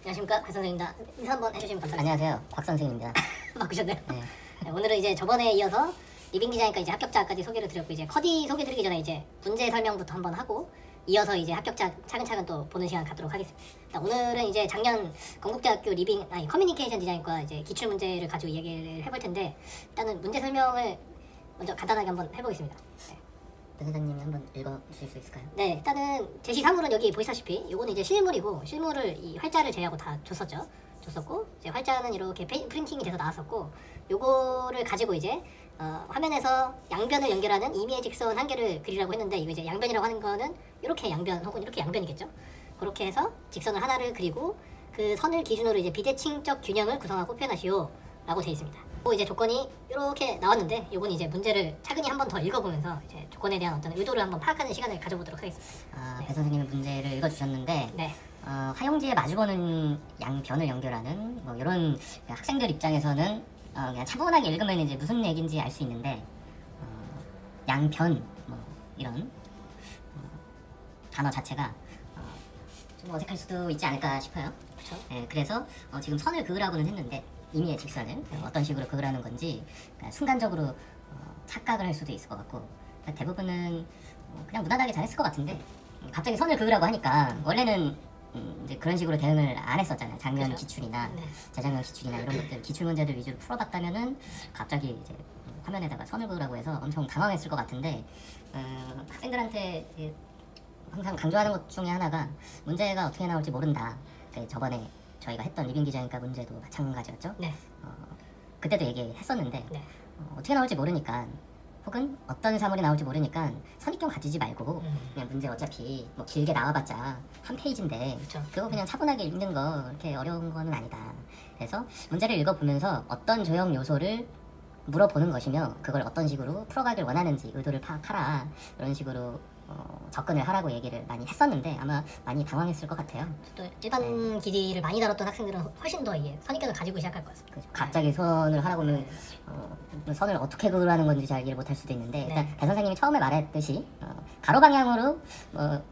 안녕하십니까 곽 선생입니다. 인사 한번 해주시면 감사하겠습니다. 안녕하세요. 곽 선생입니다. 바꾸셨네요. 네. 네, 오늘은 이제 저번에 이어서 리빙 디자인과 이제 합격자까지 소개를 드렸고 이제 커디 소개 드리기 전에 이제 문제 설명부터 한번 하고 이어서 이제 합격자 차근차근 또 보는 시간 갖도록 하겠습니다. 일단 오늘은 이제 작년 건국대학교 리빙 아니 커뮤니케이션 디자인과 이제 기출 문제를 가지고 얘기를 해볼 텐데 일단은 문제 설명을 먼저 간단하게 한번 해보겠습니다. 네. 배 선생님이 한번 읽어 주실 수 있을까요? 네, 일단은 제시 사물은 여기 보시다시피 요거는 이제 실물이고 실물을 이 활자를 제하고 다 줬었죠. 줬었고 이제 활자는 이렇게 페- 프린팅이 돼서 나왔었고 요거를 가지고 이제 어, 화면에서 양변을 연결하는 임의의 직선 한 개를 그리라고 했는데 이거 이제 양변이라고 하는 거는 이렇게 양변 혹은 이렇게 양변이겠죠. 그렇게 해서 직선을 하나를 그리고 그 선을 기준으로 이제 비대칭적 균형을 구성하고 표현하시오라고 되어 있습니다. 그 이제 조건이 이렇게 나왔는데 요건 이제 문제를 차근히 한 번 더 읽어보면서 이제 조건에 대한 어떤 의도를 한번 파악하는 시간을 가져보도록 하겠습니다. 아, 네. 배 선생님이 문제를 읽어 주셨는데 네, 어, 화용지에 마주보는 양변을 연결하는 뭐 이런 학생들 입장에서는 어, 그냥 차분하게 읽으면 이제 무슨 얘기인지 알 수 있는데 어, 양변 뭐 이런 어, 단어 자체가 어, 좀 어색할 수도 있지 않을까 싶어요. 그렇죠. 예, 그래서 어, 지금 선을 그으라고는 했는데 임의의 직선을 어떤 식으로 그으라는 건지 그냥 순간적으로 어, 착각을 할 수도 있을 것 같고 그러니까 대부분은 어, 그냥 무난하게 잘했을 것 같은데 음, 갑자기 선을 그으라고 하니까 원래는 음, 이제 그런 식으로 대응을 안 했었잖아요. 작년 그죠. 기출이나 네. 재작년 기출이나 이런 것들 기출 문제들 위주로 풀어봤다면은 갑자기 이제 화면에다가 선을 그으라고 해서 엄청 당황했을 것 같은데 어, 학생들한테 항상 강조하는 것 중에 하나가 문제가 어떻게 나올지 모른다. 그 저번에 저희가 했던 리빙 디자인과 문제도 마찬가지였죠. 네. 어, 그때도 얘기했었는데 네. 어, 어떻게 나올지 모르니까 혹은 어떤 사물이 나올지 모르니까 선입견 가지지 말고 음. 그냥 문제 어차피 뭐 길게 나와봤자 한 페이지인데 그렇죠. 그거 그냥 차분하게 읽는 거 그렇게 어려운 거는 아니다. 그래서 문제를 읽어보면서 어떤 조형 요소를 물어보는 것이며 그걸 어떤 식으로 풀어가길 원하는지 의도를 파악하라 이런 식으로 어, 접근을 하라고 얘기를 많이 했었는데 아마 많이 당황했을 것 같아요. 또 일반 길이를 많이 다뤘던 학생들은 훨씬 더 이게 선입견을 가지고 시작할 것 같습니다. 그래서 갑자기 선을 하라고 하면 어, 선을 어떻게 그으라는 건지 잘 이해를 못할 수도 있는데 일단 네. 배 선생님이 처음에 말했듯이 어, 가로 방향으로 뭐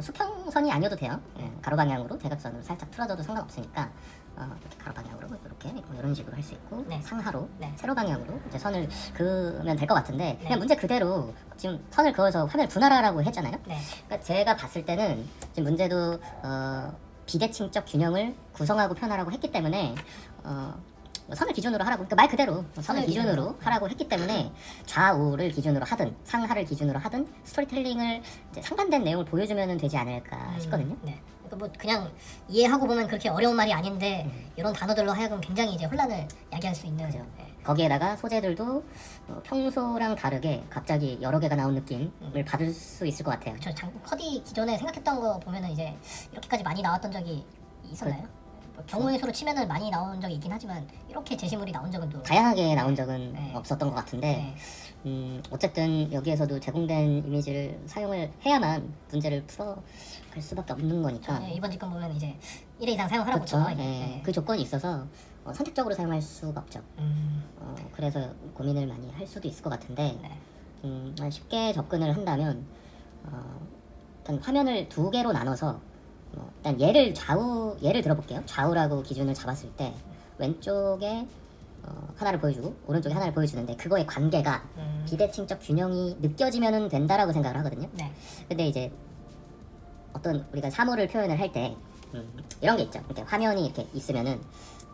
수평선이 아니어도 돼요. 예, 가로 방향으로 대각선으로 살짝 틀어져도 상관없으니까 어, 이렇게 가로 방향으로 이렇게 뭐 이런 식으로 할 수 있고 네. 상하로 네. 세로 방향으로 이제 선을 그으면 될 것 같은데 네. 그냥 문제 그대로 지금 선을 그어서 화면을 분할하라고 했잖아요. 네. 그러니까 제가 봤을 때는 지금 문제도 어, 비대칭적 균형을 구성하고 표현하라고 했기 때문에 어, 뭐 선을 기준으로 하라고 그러니까 말 그대로 선을 선을 기준으로. 하라고 했기 때문에 좌우를 기준으로 하든 상하를 기준으로 하든 스토리텔링을 상반된 내용을 보여주면 되지 않을까 음, 싶거든요. 네. 그러니까 뭐 그냥 이해하고 보면 그렇게 어려운 말이 아닌데 음. 이런 단어들로 하여금 굉장히 이제 혼란을 야기할 수 있는 그죠. 네. 거기에다가 소재들도 어, 평소랑 다르게 갑자기 여러 개가 나온 느낌을 음. 받을 수 있을 것 같아요. 저 장, 커디 기존에 생각했던 거 보면은 이제 이렇게까지 많이 나왔던 적이 있었나요? 뭐 경우의 수로 치면은 많이 나온 적이 있긴 하지만 이렇게 제시물이 나온 적은 또 다양하게 나온 적은 네. 없었던 것 같은데 네. 음, 어쨌든 여기에서도 제공된 이미지를 사용을 해야만 문제를 풀어갈 수밖에 없는 거니까. 네, 이번 직권 보면 이제 1회 이상 사용하라고 그렇죠. 죠 예, 그 조건이 있어서 어, 선택적으로 사용할 수가 없죠. 음, 어, 그래서 고민을 많이 할 수도 있을 것 같은데 네. 음, 쉽게 접근을 한다면 어, 일단 화면을 두 개로 나눠서 뭐, 일단 얘를 좌우 예를 들어볼게요. 좌우라고 기준을 잡았을 때 왼쪽에 어, 하나를 보여주고 오른쪽에 하나를 보여주는데 그거의 관계가 음, 비대칭적 균형이 느껴지면 된다라고 생각을 하거든요. 네. 근데 이제 어떤 우리가 사물을 표현을 할때 음, 이런 게 있죠. 이렇게 화면이 이렇게 있으면은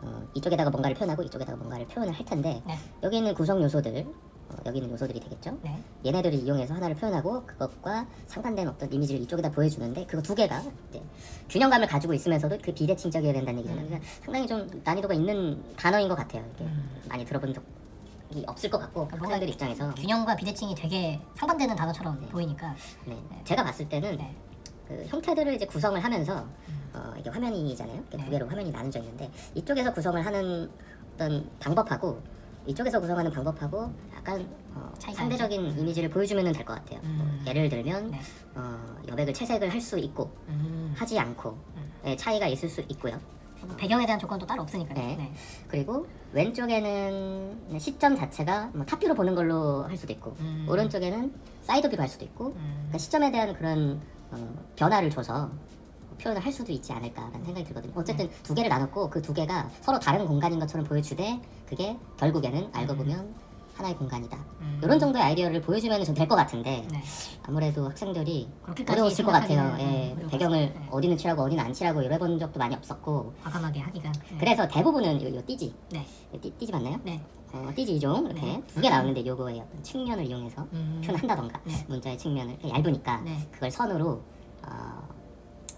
어, 이쪽에다가 뭔가를 표현하고 이쪽에다가 뭔가를 표현을 할 텐데 네. 여기 있는 구성 요소들 어, 여기 있는 요소들이 되겠죠. 네. 얘네들을 이용해서 하나를 표현하고 그것과 상반된 어떤 이미지를 이쪽에다 보여주는데 그거 두 개가 이제 균형감을 가지고 있으면서도 그 비대칭적이어야 된다는 얘기잖아요. 음. 그러니까 상당히 좀 난이도가 있는 단어인 것 같아요. 이렇게 음. 많이 들어본 적이 없을 것 같고 그러니까 학생들 입장에서 균형과 비대칭이 되게 상반되는 단어처럼 네. 보이니까 네. 제가 봤을 때는 네. 그 형태들을 이제 구성을 하면서 음. 어, 이게 화면이잖아요. 이렇게 네. 두 개로 화면이 나눠져 있는데 이쪽에서 구성을 하는 어떤 방법하고 이쪽에서 구성하는 방법하고 약간 어, 차이가 상대적인. 이미지를 보여주면 될 것 같아요. 음. 뭐 예를 들면 네. 어, 여백을 채색을 할 수 있고 음. 하지 않고 음. 예, 차이가 있을 수 있고요. 뭐 배경에 대한 조건도 따로 없으니까요. 네. 네. 그리고 왼쪽에는 시점 자체가 뭐 탑뷰로 보는 걸로 할 수도 있고 음. 오른쪽에는 사이드뷰로 할 수도 있고 음. 그러니까 시점에 대한 그런 어, 변화를 줘서 표현을 할 수도 있지 않을까라는 생각이 들거든요. 어쨌든 두 개를 나눴고 그 두 개가 서로 다른 공간인 것처럼 보여주되 그게 결국에는 알고 보면 하나의 공간이다. 음. 이런 정도의 아이디어를 보여주면 좀 될 것 같은데 네. 아무래도 학생들이 어려웠을 것 같아요. 예, 음, 배경을 것 같아요. 어디는 칠하고 어디는 안 칠하고 이래본 적도 많이 없었고 과감하게 하기가. 네. 그래서 대부분은 요, 요 띠지 네. 요 띠, 띠지 맞나요? 네. 어, 띠지 이종 이렇게 네. 두개 나오는데 요거의 어떤 측면을 이용해서 음. 표현한다던가 네. 문자의 측면을 얇으니까 네. 그걸 선으로 어,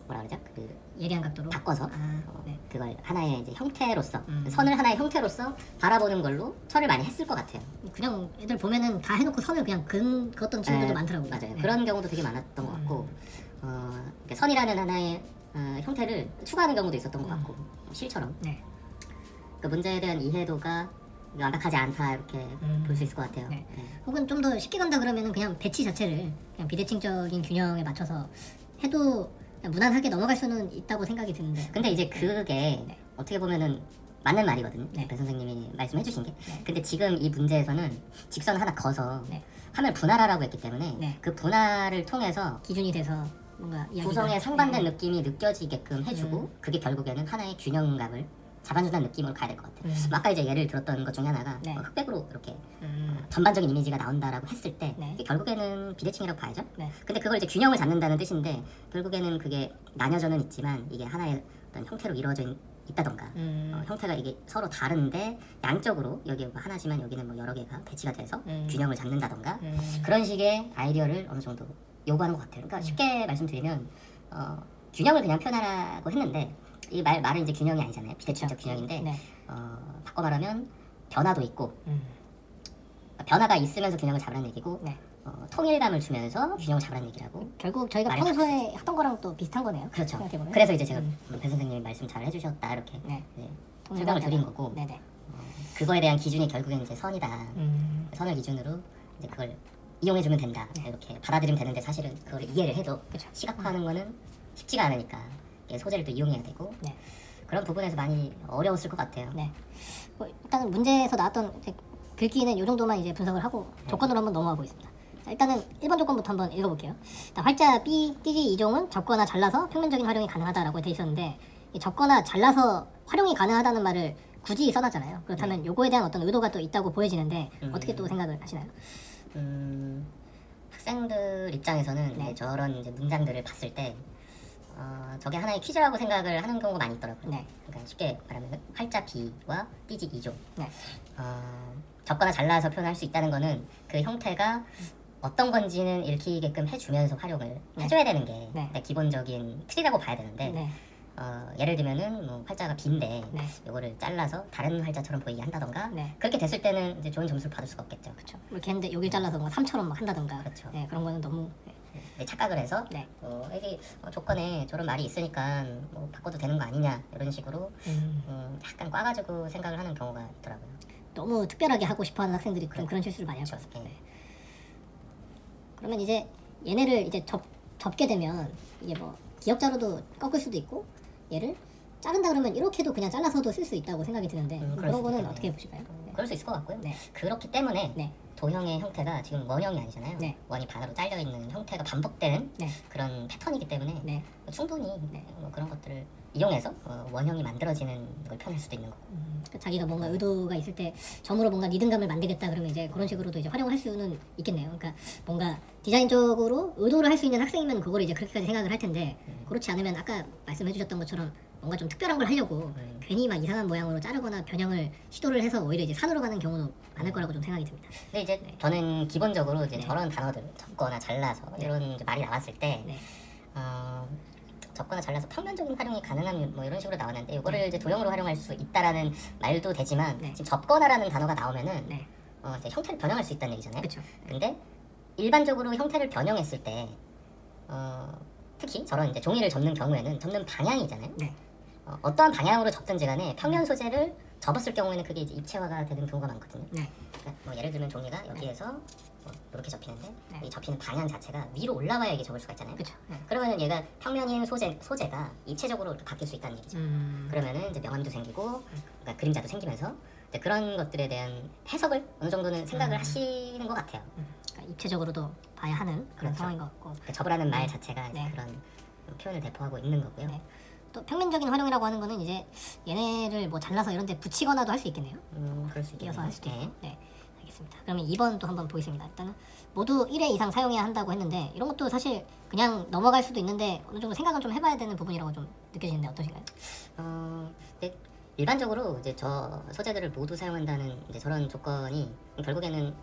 뭐라 그러죠? 그 예리한 각도로. 바꿔서 아, 어, 네. 그걸 하나의 이제 형태로서 음. 선을 하나의 형태로서 바라보는 걸로 처리를 많이 했을 것 같아요. 그냥 애들 보면은 다 해놓고 선을 그냥 근 그었던 친구들도 네, 많더라고요. 맞아요. 네. 그런 경우도 되게 많았던 것 같고 어, 그러니까 선이라는 하나의 어, 형태를 추가하는 경우도 있었던 것 음. 같고 실처럼 네. 그 문제에 대한 이해도가 완벽하지 않다 이렇게 음. 볼 수 있을 것 같아요. 네. 네. 혹은 좀 더 쉽게 간다 그러면은 그냥 배치 자체를 그냥 비대칭적인 균형에 맞춰서 해도 무난하게 넘어갈 수는 있다고 생각이 드는데. 근데 이제 그게 네. 어떻게 보면은 맞는 말이거든요. 네. 배 선생님이 말씀해 주신 게. 네. 근데 지금 이 문제에서는 직선 하나 거서 네. 화면 분할하라고 했기 때문에 네. 그 분할을 통해서 기준이 돼서 뭔가 구성에 상반된 네. 느낌이 느껴지게끔 해주고 음. 그게 결국에는 하나의 균형감을 잡아준다는 느낌으로 가야 될 것 같아요. 음. 뭐 아까 이제 예를 들었던 것 중에 하나가 네. 뭐 흑백으로 이렇게 음. 전반적인 이미지가 나온다라고 했을 때 네. 결국에는 비대칭이라고 봐야죠. 네. 근데 그걸 이제 균형을 잡는다는 뜻인데 결국에는 그게 나뉘어져는 있지만 이게 하나의 어떤 형태로 이루어져 있- 있다던가 음. 어, 형태가 이게 서로 다른데 양쪽으로 여기 뭐 하나지만 여기는 뭐 여러 개가 배치가 돼서 음. 균형을 잡는다던가 음. 그런 식의 아이디어를 어느 정도 요구하는 것 같아요. 그러니까 쉽게 말씀드리면 어, 균형을 그냥 표현하라고 했는데 이 말 말은 이제 균형이 아니잖아요. 비대칭적 균형인데 네. 어, 바꿔 말하면 변화도 있고 음. 변화가 있으면서 균형을 잡으라는 얘기고 네. 어, 통일감을 주면서 균형을 잡으라는 얘기라고. 결국 저희가 평소에 하던 거랑 또 비슷한 거네요. 그렇죠. 생각해보면. 그래서 이제 제가 음. 배 선생님이 말씀 잘 해주셨다 이렇게 네. 네, 설명을 드린 거고 네네. 어, 그거에 대한 기준이 결국엔 이제 선이다. 음. 선을 기준으로 이제 그걸 이용해주면 된다 네. 이렇게 받아들이면 되는데 사실은 그걸 이해를 해도 그렇죠. 시각화하는 거는 쉽지가 않으니까 소재를 또 이용해야 되고 네. 그런 부분에서 많이 어려웠을 것 같아요. 네. 뭐 일단은 문제에서 나왔던 글귀는 이 정도만 이제 분석을 하고 네. 조건으로 한번 넘어가 보겠습니다. 자, 일단은 1번 조건부터 한번 읽어볼게요. 일단 활자 B, 띠지 이종은 적거나 잘라서 평면적인 활용이 가능하다라고 돼 있었는데 이 적거나 잘라서 활용이 가능하다는 말을 굳이 써놨잖아요. 그렇다면 요거에 대한 어떤 의도가 또 있다고 보여지는데 음. 어떻게 또 생각을 하시나요? 음, 학생들 입장에서는 네. 저런 문장들을 봤을 때 어, 저게 하나의 퀴즈라고 생각을 하는 경우가 많이 있더라고요. 네. 그러니까 쉽게 말하면 활자 B와 띠지 2종 네. 어, 적거나 잘라서 표현할 수 있다는 거는 그 형태가 어떤 건지는 읽히게끔 해주면서 활용을 네. 해줘야 되는 게 네. 일단 기본적인 틀이라고 봐야 되는데 네. 어, 예를 들면은 뭐 활자가 B인데 네. 이거를 잘라서 다른 활자처럼 보이게 한다던가 네. 그렇게 됐을 때는 이제 좋은 점수를 받을 수가 없겠죠. 그렇죠. 이렇게 했는데 여기 잘라서 뭔가 3처럼 막 한다던가. 그렇죠. 네, 그런 거는 너무 네, 착각을 해서 네. 어, 여기 어, 조건에 저런 말이 있으니까 뭐 바꿔도 되는 거 아니냐 이런 식으로 음, 음, 약간 꽈가지고 생각을 하는 경우가 있더라고요. 너무 특별하게 하고 싶어하는 학생들이 그런 그런 실수를 많이 할것 그렇죠. 같습니다. 네. 그러면 이제 얘네를 이제 접, 접게 되면 이게 뭐 기억자로도 꺾을 수도 있고 얘를 자른다 그러면 이렇게도 그냥 잘라서도 쓸 수 있다고 생각이 드는데 음, 그런 거는 있겠네요. 어떻게 보실까요? 네. 그럴 수 있을 것 같고요. 네. 그렇기 때문에 네. 도형의 형태가 지금 원형이 아니잖아요. 네. 원이 반으로 잘려 있는 형태가 반복되는 네. 그런 패턴이기 때문에 네. 충분히 네. 뭐 그런 것들을 이용해서 어, 원형이 만들어지는 걸 표현할 수도 있는 거고. 음, 그러니까 자기가 뭔가 의도가 있을 때 점으로 뭔가 리듬감을 만들겠다 그러면 이제 그런 식으로도 이제 활용할 수는 있겠네요. 그러니까 뭔가 디자인적으로 의도를 할 수 있는 학생이면 그거를 이제 그렇게까지 생각을 할 텐데 음. 그렇지 않으면 아까 말씀해 주셨던 것처럼 뭔가 좀 특별한 걸 하려고 음. 괜히 막 이상한 모양으로 자르거나 변형을 시도를 해서 오히려 이제 산으로 가는 경우는 많을 거라고 좀 생각이 듭니다. 근데 이제 저는 기본적으로 이제 네. 저런 단어들 접거나 잘라서 네. 이런 말이 나왔을 때 네. 어, 접거나 잘라서 평면적인 활용이 가능한 뭐 이런 식으로 나왔는데 이거를 네. 이제 도형으로 활용할 수 있다라는 말도 되지만 네. 지금 접거나라는 단어가 나오면은 네. 어, 이제 형태를 변형할 수 있다는 얘기잖아요. 그렇죠. 근데 일반적으로 형태를 변형했을 때 어, 특히 저런 이제 종이를 접는 경우에는 접는 방향이잖아요. 네. 어, 어떠한 방향으로 접든지 간에 평면 소재를 접었을 경우에는 그게 이제 입체화가 되는 경우가 많거든요. 네. 그러니까 뭐 예를 들면 종이가 여기에서 뭐 이렇게 접히는데 네. 이 접히는 방향 자체가 위로 올라와야 이게 접을 수가 있잖아요. 그렇죠. 네. 그러면은 얘가 평면인 소재 소재가 입체적으로 이렇게 바뀔 수 있다는 얘기죠. 음. 그러면은 이제 명암도 생기고 그러니까 그림자도 생기면서 그런 것들에 대한 해석을 어느 정도는 생각을 음. 하시는 것 같아요. 그러니까 입체적으로도 봐야 하는 그런 그렇죠. 상황인 것 같고. 그 접으라는 말 네. 자체가 네. 그런 표현을 대표하고 있는 거고요. 네. 또 평면적인 활용이라고 하는 거는 이제 얘네를 뭐 잘라서 이런 데 붙이거나도 할 수 있겠네요. 음, 그럴 수 있겠네요. 이어서 할 수도 네. 있고. 네. 알겠습니다. 그러면 2번 또 한번 보겠습니다. 일단은 모두 1회 이상 사용해야 한다고 했는데 이런 것도 사실 그냥 넘어갈 수도 있는데 어느 정도 생각은 좀 해봐야 되는 부분이라고 좀 느껴지는데 어떠신가요? 어, 근데 일반적으로 이제 저 소재들을 모두 사용한다는 이제 저런 조건이 결국에는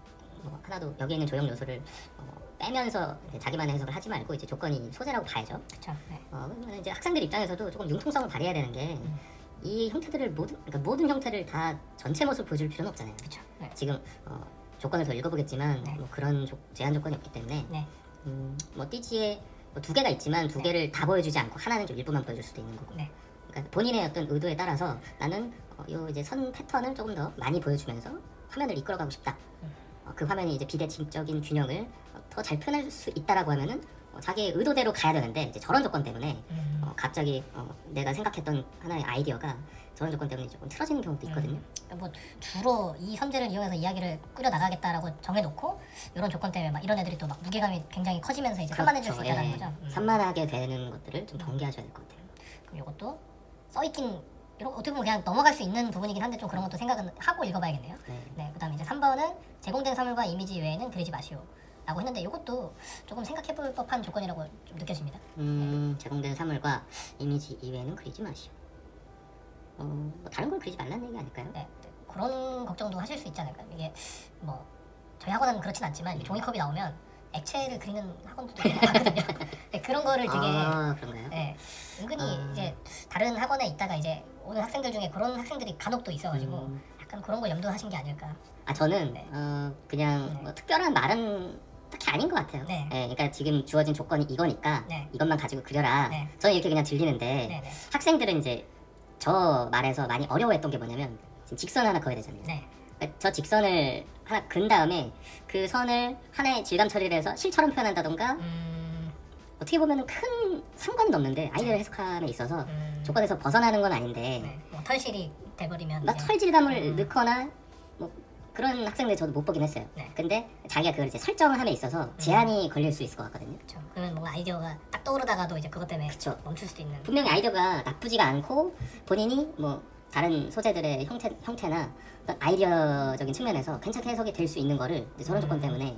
뭐 하나도 여기 있는 조형 요소를 어, 빼면서 자기만의 해석을 하지 말고 이제 조건이 소재라고 봐야죠. 그렇죠. 네. 어, 그러면 이제 학생들 입장에서도 조금 융통성을 발휘해야 되는 게이 음. 형태들을 모든 그러니까 모든 형태를 다 전체 모습 보여줄 필요는 없잖아요. 그렇죠. 네. 지금 어, 조건을 더 읽어보겠지만 네. 뭐 그런 조, 제한 조건이 없기 때문에 네. 음, 뭐 띠지에 뭐 두 개가 있지만 두 네. 개를 다 보여주지 않고 하나는 좀 일부만 보여줄 수도 있는 거고 네. 그러니까 본인의 어떤 의도에 따라서 나는 어, 요 이제 선 패턴을 조금 더 많이 보여주면서 화면을 이끌어가고 싶다. 음. 어, 그 화면이 이제 비대칭적인 균형을 더잘 표현할 수 있다라고 하면은 어, 자기의 의도대로 가야 되는데 이제 저런 조건 때문에 음. 어, 갑자기 어, 내가 생각했던 하나의 아이디어가 저런 조건 때문에 조금 틀어지는 경우도 있거든요. 그러니까 뭐 주로 이 선제를 이용해서 이야기를 꾸려 나가겠다라고 정해놓고 이런 조건 때문에 막 이런 애들이 또 막 무게감이 굉장히 커지면서 이제 산만해질 수 그렇죠. 있다는 예. 거죠. 음. 산만하게 되는 것들을 좀 경계하셔야 될 것 같아요. 그럼 이것도 써있긴 이런 어떻게 보면 그냥 넘어갈 수 있는 부분이긴 한데 좀 그런 것도 생각은 하고 읽어봐야겠네요. 네. 네, 그다음에 이제 3번은 제공된 사물과 이미지 외에는 그리지 마시오. 라고 했는데 이것도 조금 생각해 볼 법한 조건이라고 좀 느껴집니다. 음, 제공된 사물과 이미지 이외에는 그리지 마시오. 어, 뭐 다른 걸 그리지 말라는 얘기 아닐까요? 네, 네, 그런 걱정도 하실 수 있지 않을까요? 이게 뭐 저희 학원은 그렇진 않지만 이 종이컵이 나오면 액체를 그리는 학원들도 많거든요. 네, 그런 거를 되게 아, 그런가요? 네, 은근히 아. 이제 다른 학원에 있다가 이제 오는 학생들 중에 그런 학생들이 간혹 또 있어가지고 음. 약간 그런 걸 염두하신 게 아닐까. 아, 저는 네. 어, 그냥 네. 뭐 특별한 말은 딱히 아닌 것 같아요. 네. 예, 그러니까 지금 주어진 조건이 이거니까 네. 이것만 가지고 그려라. 네. 저는 이렇게 그냥 들리는데 네, 네, 학생들은 이제 저 말에서 많이 어려워했던 게 뭐냐면 지금 직선 하나 그어야 되잖아요. 네, 그러니까 저 직선을 하나 근 다음에 그 선을 하나의 질감 처리를 해서 실처럼 표현한다던가 음, 어떻게 보면 큰 상관은 없는데 아이디어 해석함에 있어서 음, 조건에서 벗어나는 건 아닌데 네, 뭐 털실이 돼버리면 막 이제- 털질감을 음. 넣거나 뭐 그런 학생들 저도 못 보긴 했어요. 네. 근데 자기가 그걸 이제 설정함에 있어서 제한이 걸릴 수 있을 것 같거든요. 그렇죠. 그러면 뭔가 아이디어가 딱 떠오르다가도 이제 그것 때문에 그쵸. 멈출 수도 있는. 분명히 아이디어가 나쁘지가 않고 본인이 뭐 다른 소재들의 형태 형태나 어떤 아이디어적인 측면에서 괜찮게 해석이 될 수 있는 거를 이제 저런 조건 음. 때문에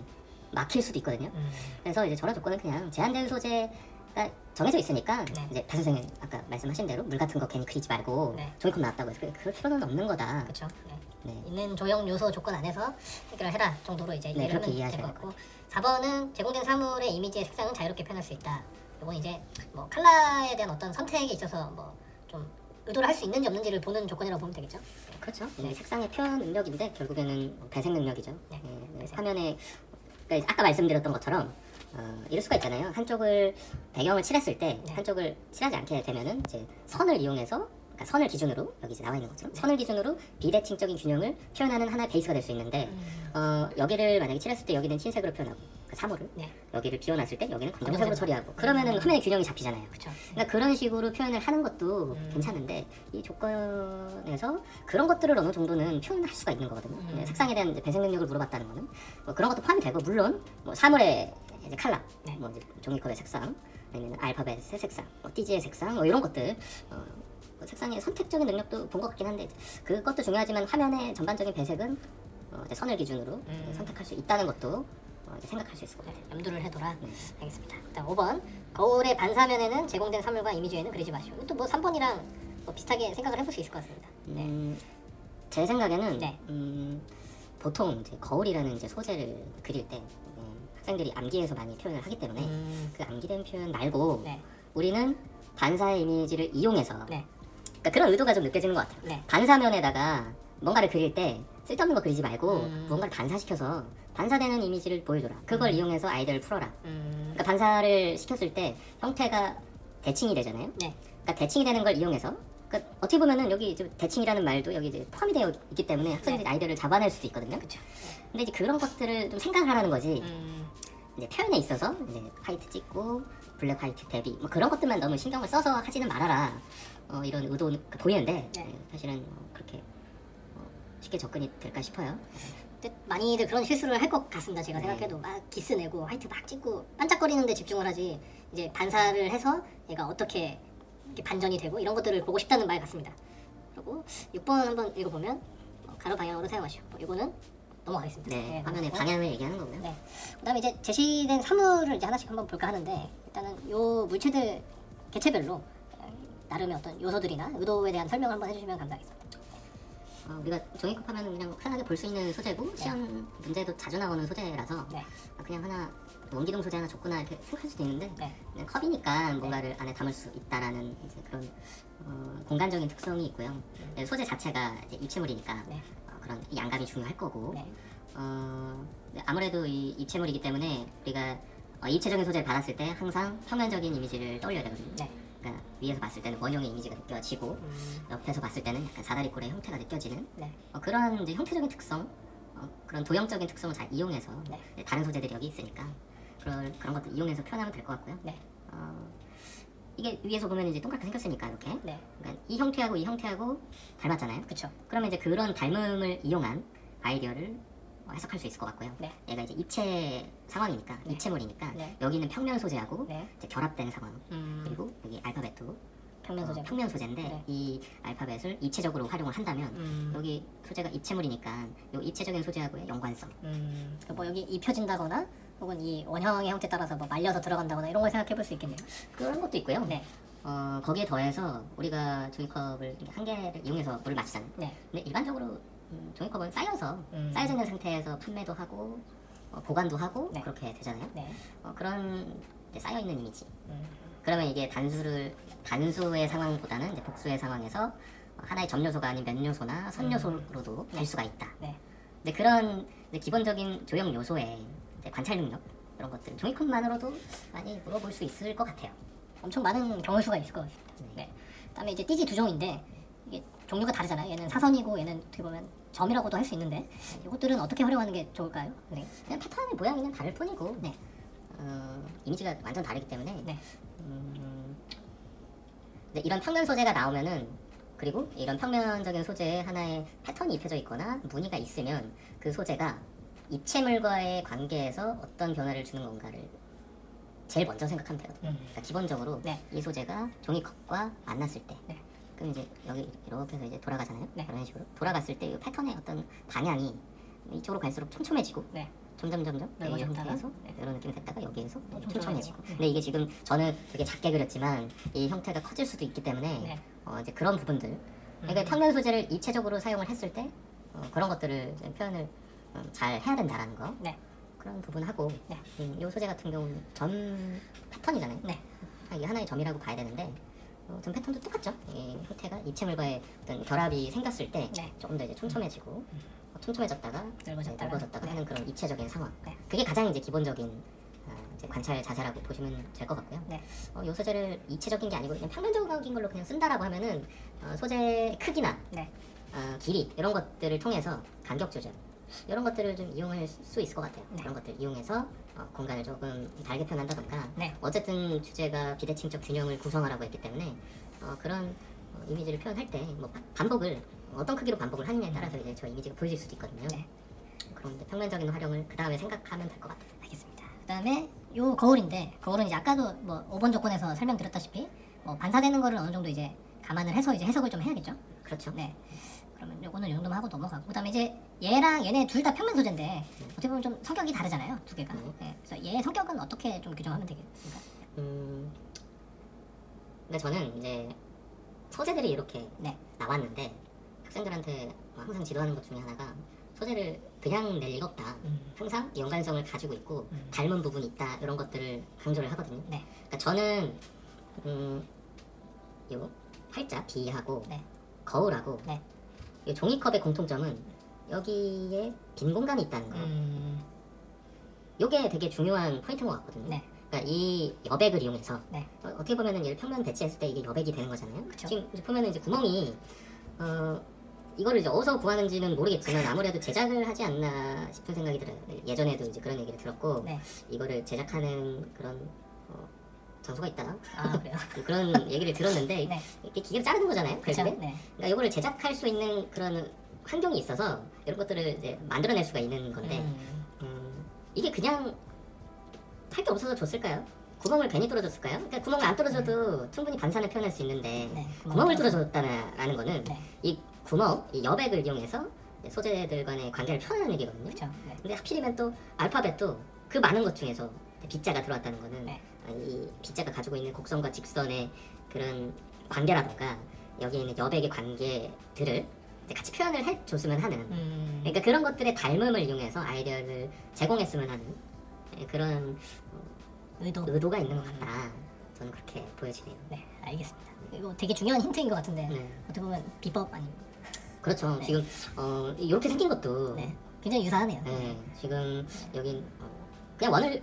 막힐 수도 있거든요. 음, 그래서 이제 저런 조건은 그냥 제한된 소재가 정해져 있으니까 네. 이제 박 선생님 아까 말씀하신 대로 물 같은 거 괜히 그리지 말고 네. 종이컵 나왔다고 해서 그럴 필요는 없는 거다. 그렇죠. 네. 네. 있는 조형 요소 조건 안에서 해결을 해라 정도로 이제 네, 이해를 그렇게 하면 될 이해하셔야 것될 같고 4번은 제공된 사물의 이미지의 색상은 자유롭게 표현할 수 있다. 이건 이제 뭐 컬러에 대한 어떤 선택에 있어서 뭐 좀 의도를 할 수 있는지 없는지를 보는 조건이라고 보면 되겠죠. 그렇죠. 이 색상의 표현 능력인데 결국에는 뭐 배색 능력이죠. 네, 예, 네. 화면에 그러니까 이제 아까 말씀드렸던 것처럼 어, 이럴 수가 있잖아요. 한쪽을 배경을 칠했을 때 네. 한쪽을 칠하지 않게 되면은 이제 선을 이용해서 그러니까 선을 기준으로 여기 이제 나와 있는 것처럼 선을 기준으로 비대칭적인 균형을 표현하는 하나의 베이스가 될 수 있는데 음, 어, 여기를 만약에 칠했을 때 여기는 흰색으로 표현하고 그 사물을 네, 여기를 비워놨을 때 여기는 검정색으로. 처리하고 그러면은 음. 화면의 균형이 잡히잖아요. 그렇죠. 그러니까 그런 식으로 표현을 하는 것도 음. 괜찮은데 이 조건에서 그런 것들을 어느 정도는 표현할 수가 있는 거거든요. 음. 네, 색상에 대한 배색 능력을 물어봤다는 거는 뭐 그런 것도 포함이 되고 물론 뭐 사물의 이제 칼라, 네. 뭐 이제 종이컵의 색상, 아니면 알파벳의 색상, 뭐 띠지의 색상, 뭐 이런 것들 어, 뭐 색상의 선택적인 능력도 본 것 같긴 한데 그것도 중요하지만 화면의 전반적인 배색은 어, 이제 선을 기준으로 음. 선택할 수 있다는 것도 어, 이제 생각할 수 있을 것 같아요. 염두를 해둬라. 네. 알겠습니다. 그다음 5번 거울의 반사면에는 제공된 사물과 이미지에는 그리지 마시오. 이것도 뭐 3번이랑 뭐 비슷하게 생각을 해볼 수 있을 것 같습니다. 네. 음, 제 생각에는 네. 음, 보통 이제 거울이라는 이제 소재를 그릴 때 음, 학생들이 암기해서 많이 표현을 하기 때문에 음, 그 암기된 표현 말고 네, 우리는 반사의 이미지를 이용해서 네, 그러니까 그런 의도가 좀 느껴지는 것 같아요. 네. 반사면에다가 뭔가를 그릴 때 쓸데없는 거 그리지 말고 음. 뭔가를 반사시켜서 반사되는 이미지를 보여줘라. 그걸 이용해서 아이디어를 풀어라. 음, 그러니까 반사를 시켰을 때 형태가 대칭이 되잖아요. 네, 그러니까 대칭이 되는 걸 이용해서 그러니까 어떻게 보면은 여기 대칭이라는 말도 여기 이제 포함이 되어 있기 때문에 학생들이 아이디어를 잡아낼 수도 있거든요. 그렇죠. 근데 이제 그런 것들을 좀 생각을 하라는 거지. 음, 이제 표현에 있어서 이제 화이트 찍고 블랙 화이트 대비 뭐 그런 것들만 너무 신경을 써서 하지는 말아라. 어, 이런 의도 보이는데 네. 예, 사실은 어, 그렇게 어, 쉽게 접근이 될까 싶어요. 근데 많이들 그런 실수를 할 것 같습니다. 제가 네. 생각해도 막 기스 내고 화이트 막 찍고 반짝거리는데 집중을 하지 이제 반사를 해서 얘가 어떻게 이렇게 반전이 되고 이런 것들을 보고 싶다는 말 같습니다. 그리고 6번 한번 읽어보면 어, 가로 방향으로 사용하시오. 뭐 이거는 넘어가겠습니다. 네, 화면의 넘어가고. 방향을 얘기하는 거고요. 네. 그다음에 이제 제시된 사물을 이제 하나씩 한번 볼까 하는데 일단은 요 물체들 개체별로 어, 나름의 어떤 요소들이나 의도에 대한 설명을 한번 해주시면 감사하겠습니다. 어, 우리가 종이컵 하면 그냥 편하게 볼 수 있는 소재고 시험 문제도 자주 나오는 소재라서 네. 아, 그냥 하나 원기둥 소재 하나 줬구나 이렇게 생각할 수도 있는데 네. 그냥 컵이니까 뭔가를 안에 담을 수 있다라는 이제 그런 어, 공간적인 특성이 있고요. 네, 소재 자체가 이제 입체물이니까 네. 어, 그런 양감이 중요할 거고 네. 어, 네, 아무래도 이 입체물이기 때문에 우리가 어, 입체적인 소재를 받았을 때 항상 평면적인 이미지를 떠올려야 되거든요. 네. 그러니까 위에서 봤을 때는 원형의 이미지가 느껴지고 음, 옆에서 봤을 때는 약간 사다리꼴의 형태가 느껴지는 네. 어, 그런 이제 형태적인 특성, 어, 그런 도형적인 특성을 잘 이용해서 네. 네, 다른 소재들이 여기 있으니까 그런 그런 것들 이용해서 표현하면 될 것 같고요. 네. 어, 이게 위에서 보면 이제 동그랗게 생겼으니까 이렇게 네. 그러니까 이 형태하고 이 형태하고 닮았잖아요. 그쵸. 그러면 이제 그런 닮음을 이용한 아이디어를 어, 해석할 수 있을 것 같고요. 네. 얘가 이제 입체 상황이니까 네. 입체물이니까 네. 여기는 평면 소재하고 네. 이제 결합된 상황 음, 그리고 여기 알파벳도 평면 소재. 어, 평면 소재인데 네. 이 알파벳을 입체적으로 활용을 한다면 음, 여기 소재가 입체물이니까 요 입체적인 소재하고의 연관성 음, 그뭐 여기 입혀진다거나 혹은 이 원형의 형태 따라서 뭐 말려서 들어간다거나 이런 걸 생각해 볼 수 있겠네요. 그런 것도 있고요. 네. 어, 거기에 더해서 우리가 종이컵을 한 개를 이용해서 물을 마시잖아요. 네. 근데 일반적으로 음, 종이컵은 쌓여서 음. 쌓여져 있는 상태에서 판매도 하고 어, 보관도 하고 네. 그렇게 되잖아요. 네. 어, 그런 이제 쌓여 있는 이미지. 음, 그러면 이게 단수를 단수의 상황보다는 이제 복수의 상황에서 어, 하나의 점 요소가 아닌 면 요소나 선 요소로도 될 수가 있다. 네. 근데 그런 이제 기본적인 조형 이제 관찰 능력 이런 것들 종이컵만으로도 많이 물어볼 수 있을 것 같아요. 엄청 많은 경우 수가 있을 것 같습니다. 네. 그다음에 이제 띠지 두 종인데 이게 종류가 다르잖아요. 얘는 사선이고 얘는 어떻게 보면 점이라고도 할 수 있는데 이것들은 어떻게 활용하는 게 좋을까요? 네. 그냥 패턴의 모양이 다를 뿐이고 네. 어, 이미지가 완전 다르기 때문에 네. 음, 근데 이런 평면 소재가 나오면은 그리고 이런 평면적인 소재에 하나의 패턴이 입혀져 있거나 무늬가 있으면 그 소재가 입체물과의 관계에서 어떤 변화를 주는 건가를 제일 먼저 생각하면 되거든요. 음. 그러니까 기본적으로 네. 이 소재가 종이컵과 만났을 때 네. 그럼 이제 여기 이렇게 해서 이제 돌아가잖아요. 네. 이런 식으로 돌아갔을 때 이 패턴의 어떤 방향이 이쪽으로 갈수록 촘촘해지고 네. 점점 점점 이 형태에서 네. 이런 느낌이 됐다가 여기에서 좀 촘촘해지고. 네. 근데 이게 지금 저는 되게 작게 그렸지만 이 형태가 커질 수도 있기 때문에 네. 어, 이제 그런 부분들 그러니까 음. 평면 소재를 입체적으로 사용을 했을 때 어, 그런 것들을 표현을 어, 잘 해야 된다라는 거 네. 그런 부분하고 네. 음, 이 소재 같은 경우는 점 패턴이잖아요 네. 아, 이게 하나의 점이라고 봐야 되는데 어, 점 패턴도 똑같죠 이 형태가 입체물과의 어떤 결합이 생겼을 때 네. 조금 더 이제 촘촘해지고 어, 촘촘해졌다가 넓어졌다가. 넓어졌다가 네. 하는 그런 입체적인 상황 네. 그게 가장 이제 기본적인 어, 이제 관찰 자세라고 보시면 될 것 같고요. 네. 어, 요 소재를 입체적인 게 아니고 그냥 평면적인 걸로 그냥 쓴다라고 하면은 어, 소재 크기나 네. 어, 길이 이런 것들을 통해서 간격 조절 이런 것들을 좀 이용할 수 있을 것 같아요. 네. 그런 것들 이용해서 어, 공간을 조금 달게 표현한다던가 네. 어쨌든 주제가 비대칭적 균형을 구성하라고 했기 때문에 어, 그런 어, 이미지를 표현할 때 뭐 반복을 어떤 크기로 반복을 하느냐에 따라서 이제 저 이미지가 보여질 수도 있거든요. 네. 이제 평면적인 활용을 그 다음에 생각하면 될 것 같아요. 알겠습니다. 그다음에 요 거울인데 거울은 이제 아까도 뭐 5번 조건에서 설명드렸다시피 뭐 반사되는 거를 어느 정도 이제 감안을 해서 이제 해석을 좀 해야겠죠. 그렇죠. 네. 그러면 요거는 요 정도만 하고 넘어가고 그다음에 이제 얘랑 얘네 둘 다 평면 소재인데 어떻게 보면 좀 성격이 다르잖아요 두 개가. 네. 네. 그래서 얘 성격은 어떻게 좀 규정하면 되겠습니까? 음, 근데 저는 이제 소재들이 이렇게 네. 나왔는데 학생들한테 항상 지도하는 것 중에 하나가 소재를 그냥 낼 리가 없다. 음. 항상 연관성을 가지고 있고 음. 닮은 부분이 있다 이런 것들을 강조를 하거든요. 네. 그러니까 저는 음, 요 팔자 B하고 네. 거울하고 네. 이 종이컵의 공통점은 여기에 빈 공간이 있다는 거. 음. 요게 되게 중요한 포인트인 것 같거든요. 네. 그러니까 이 여백을 이용해서 네. 어, 떻게 보면은 얘를 평면 배치했을 때 이게 여백이 되는 거잖아요. 그쵸. 지금 이제 보면은 이제 구멍이 어 이거를 이제 어디서 구하는지는 모르겠지만 아무래도 제작을 하지 않나 싶은 생각이 들어요. 예전에도 이제 그런 얘기를 들었고 네. 이거를 제작하는 그런 어, 장소가 있다 아 그래요. 그런 얘기를 들었는데 네. 이렇게 기계로 자르는 거잖아요. 그렇죠. 결국에. 네. 그러니까 이거를 제작할 수 있는 그런 환경이 있어서 이런 것들을 이제 만들어낼 수가 있는 건데 음, 음, 이게 그냥 할 게 없어서 줬을까요? 구멍을 괜히 뚫어줬을까요? 그러니까 구멍을 안 뚫어줘도 충분히 반산을 표현할 수 있는데 네, 구멍을 뚫어줬다라는 거는 네. 이 구멍, 이 여백을 이용해서 이제 소재들 간의 관계를 표현하는 얘기거든요. 그렇죠. 네. 근데 하필이면 또 알파벳도 그 많은 것 중에서 빗자가 들어왔다는 거는 네. 아, 이 빗자가 가지고 있는 곡선과 직선의 그런 관계라던가 여기에 있는 여백의 관계들을 같이 표현을 해줬으면 하는 음, 그러니까 그런 것들의 닮음을 이용해서 아이디어를 제공했으면 하는 예, 그런 의도. 의도가 있는 것 같다. 저는 그렇게 보여지네요. 네, 알겠습니다. 이거 되게 중요한 힌트인 것 같은데 네. 어떻게 보면 비법 아닙니까? 그렇죠. 네. 지금 어, 이렇게 생긴 것도 네, 굉장히 유사하네요. 예, 지금 여기 어, 그냥 원을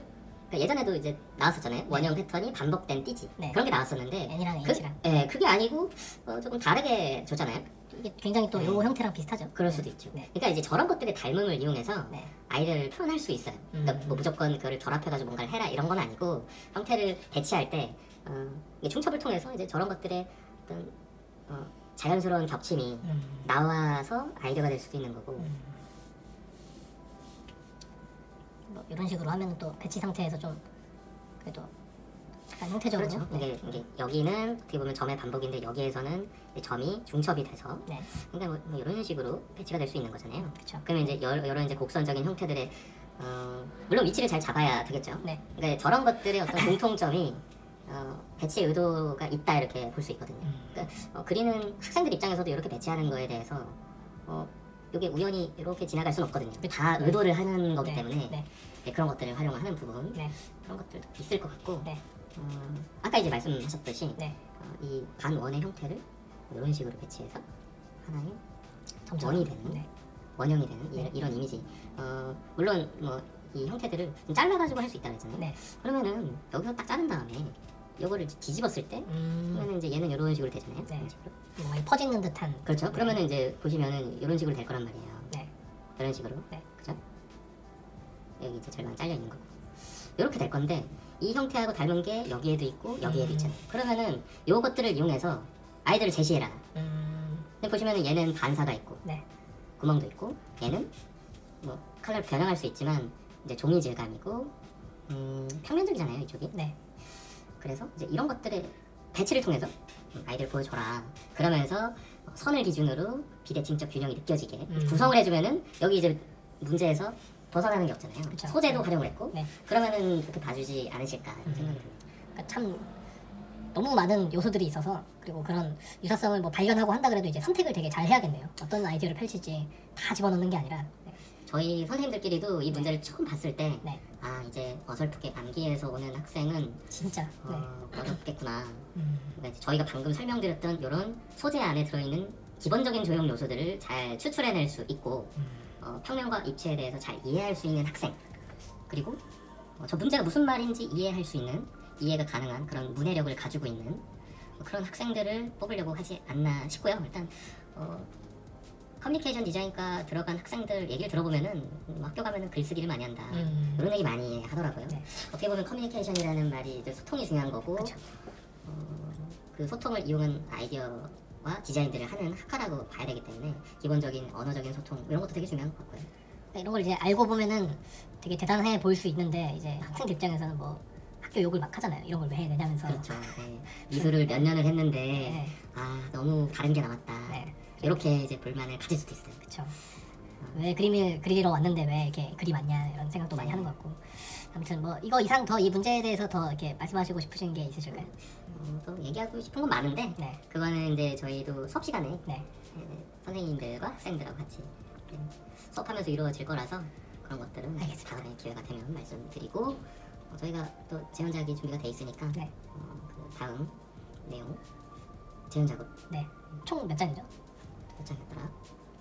그러니까 예전에도 이제 나왔었잖아요. 원형 패턴이 반복된 띠지 네. 그런 게 나왔었는데 N이랑 그, H랑 예, 그게 아니고 어, 조금 다르게 줬잖아요. 이게 굉장히 또요 네. 형태랑 비슷하죠. 그럴 수도 있죠. 네. 그러니까 이제 저런 것들의 닮음을 이용해서 네. 아이디어를 표현할 수 있어요. 그러니까 음. 뭐 무조건 그거를 결합해가지고 뭔가를 해라 이런 건 아니고 형태를 대치할 때 어, 이게 중첩을 통해서 이제 저런 것들의 어떤 어, 자연스러운 겹침이 음, 나와서 아이디어가 될 수도 있는 거고 음. 뭐 이런 식으로 하면 또 배치 상태에서 좀 그래도 약간 형태적으로 그렇죠. 네. 이게, 이게 여기는 어떻게 보면 점의 반복인데 여기에서는 이제 점이 중첩이 돼서 네, 그러니까 뭐, 뭐 이런 식으로 배치가 될 수 있는 거잖아요. 그렇죠. 그러면 이제 여러, 여러 이제 곡선적인 형태들의 어, 물론 위치를 잘 잡아야 되겠죠. 네. 그러니까 저런 것들의 어떤 공통점이 어, 배치 의도가 있다 이렇게 볼 수 있거든요. 음. 그러니까 어, 그리는 학생들 입장에서도 이렇게 배치하는 거에 대해서 어, 이게 우연히 이렇게 지나갈 수는 없거든요. 그쵸. 다 네. 의도를 하는 거기 네, 때문에 네, 네, 그런 것들을 활용하는 부분 네, 그런 것들도 있을 것 같고 네. 어, 아까 이제 말씀하셨듯이 네. 어, 이 반원의 형태를 이런 식으로 배치해서 하나의 점점 원이 되는 네. 원형이 되는 네. 이, 런 이미지. 어, 물론 뭐 이 형태들을 좀 잘라가지고 할 수 있다 그랬잖아요. 네. 그러면은 여기서 딱 자른 다음에 이거를 뒤집었을 때 음, 그러면 이제 얘는 이런 식으로 되잖아요. 네. 이런 식으로. 뭐 많이 퍼지는 듯한 그렇죠. 그러면 은 이제 보시면은 이런 식으로 될 거란 말이에요. 네. 이런 식으로. 네. 그죠? 여기 이제 절반 잘려 있는 거고. 이렇게 될 건데 이 형태하고 닮은 게 여기에도 있고 여기에도 음. 있잖아요. 그러면은 요것들을 이용해서 아이들을 제시해라. 음, 근데 보시면은 얘는 반사가 있고 네. 구멍도 있고 얘는 뭐 컬러를 변형할 수 있지만 이제 종이 질감이고 음, 평면적이잖아요 이쪽이. 네. 그래서 이제 이런 것들의 배치를 통해서 음, 아이들 보여줘라. 그러면서 선을 기준으로 비대칭적 균형이 느껴지게 음. 구성을 해주면은 여기 이제 문제에서 벗어나는 게 없잖아요. 그쵸. 소재도 네. 활용을 했고 네. 그러면은 그렇게 봐주지 않으실까 음. 생각이 듭니다. 그러니까 참 너무 많은 요소들이 있어서 그리고 그런 유사성을 뭐 발견하고 한다 그래도 이제 선택을 되게 잘 해야겠네요. 어떤 아이디어를 펼칠지 다 집어넣는 게 아니라. 네. 저희 선생님들끼리도 이 문제를 처음 봤을 때 네. 아 이제 어설프게 암기해서 오는 학생은 진짜. 네. 어, 어렵겠구나. 음, 그러니까 이제 저희가 방금 설명드렸던 이런 소재 안에 들어있는 기본적인 조형 요소들을 잘 추출해낼 수 있고 음. 어, 평면과 입체에 대해서 잘 이해할 수 있는 학생 그리고 어, 저 문제가 무슨 말인지 이해할 수 있는 이해가 가능한 그런 문해력을 가지고 있는 어, 그런 학생들을 뽑으려고 하지 않나 싶고요. 일단 어, 커뮤니케이션 디자인과 들어간 학생들 얘기를 들어보면은 음, 학교 가면은 글쓰기를 많이 한다. 음. 이런 얘기 많이 하더라고요. 네. 어떻게 보면 커뮤니케이션이라는 말이 이제 소통이 중요한 거고 그쵸. 어, 그 소통을 이용한 아이디어와 디자인들을 하는 학과라고 봐야 되기 때문에 기본적인 언어적인 소통 이런 것도 되게 중요한 것 같고요. 그러니까 이런 걸 이제 알고 보면은 되게 대단해 보일 수 있는데 이제 학생들 입장에서는 뭐 학교 욕을 막 하잖아요. 이런 걸 왜 해내냐면서. 그렇죠. 네. 미술을 몇 년을 했는데 네. 아 너무 다른 게 나왔다. 네. 이렇게 이제 불만을 가질 수도 있어요. 그쵸. 왜 그림을 그리러 왔는데 왜 이렇게 그리 맞냐 이런 생각도 많이 하는 것 같고. 아무튼 뭐 이거 이상 더 이 문제에 대해서 더 이렇게 말씀하시고 싶으신 게 있으실까요? 어, 또 얘기하고 싶은 건 많은데 네. 그거는 이제 저희도 수업 시간에 네. 네, 선생님들과 학생들하고 같이 이렇게 수업하면서 이루어질 거라서 그런 것들은 알겠습니다. 다음에 기회가 되면 말씀드리고 어, 저희가 또 재현작이 준비가 돼 있으니까 네. 어, 그 다음 내용 재현작업 네. 총 몇 장이죠? 몇 장이었더라?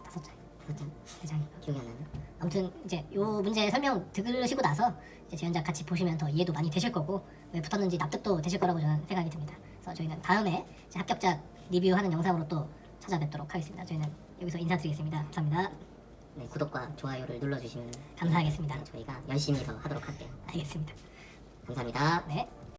다섯 장. 다섯 장 세 장인가? 기억이 안 나네. 아무튼 이제 요 문제 설명 들으시고 나서 이제 재현작 같이 보시면 더 이해도 많이 되실 거고 왜 붙었는지 납득도 되실 거라고 저는 생각이 듭니다. 그래서 저희는 다음에 이제 합격자 리뷰하는 영상으로 또 찾아뵙도록 하겠습니다. 저희는 여기서 인사드리겠습니다. 감사합니다. 네, 구독과 좋아요를 눌러주시면 감사하겠습니다. 네, 저희가 열심히 더 하도록 할게요. 알겠습니다. 감사합니다. 네.